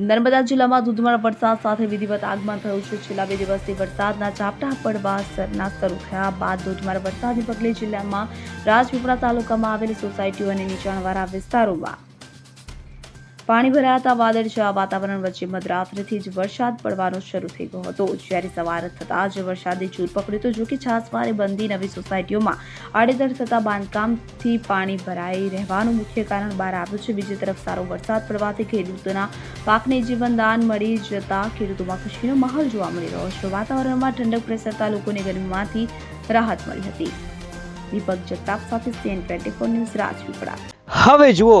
નર્મદા જિલ્લામાં ધોધમાર વરસાદ સાથે વિધિવત આગમન થયું છે. છેલ્લા બે દિવસથી વરસાદના ઝાપટા પડવા સરના શરૂ થયા બાદ ધોધમાર વરસાદને પગલે જિલ્લામાં રાજપીપળા તાલુકામાં આવેલી સોસાયટીઓ અને નીચાણવાળા વિસ્તારોમાં પાણી ભરાતા વાદળછાયા વાતાવરણ વચ્ચે મધરાત્રિથી જ વરસાદ પડવાનો શરૂ થઈ ગયો હતો. જ્યારે સવાર થતાં જ વરસાદે ચૂર પકડ્યું તો જોકે છાસમારે બંધી નવી સોસાયટીઓમાં આડેધડ થતા બાંધકામથી પાણી ભરાઈ રહેવાનું મુખ્ય કારણ બહાર આવ્યું છે. બીજી તરફ સારો વરસાદ પડવાથી ખેડૂતોના પાકને જીવનદાન મળી જતા ખેડૂતોમાં ખુશીનો માહોલ જોવા મળી રહ્યો છે. વાતાવરણમાં ઠંડક પ્રસરતા લોકોને ગરમીમાંથી રાહત મળી હતી. દીપક જગતાપ સાથે સીએન ટ્વેન્ટી ન્યૂઝ રાજપીપળા. હવે જુઓ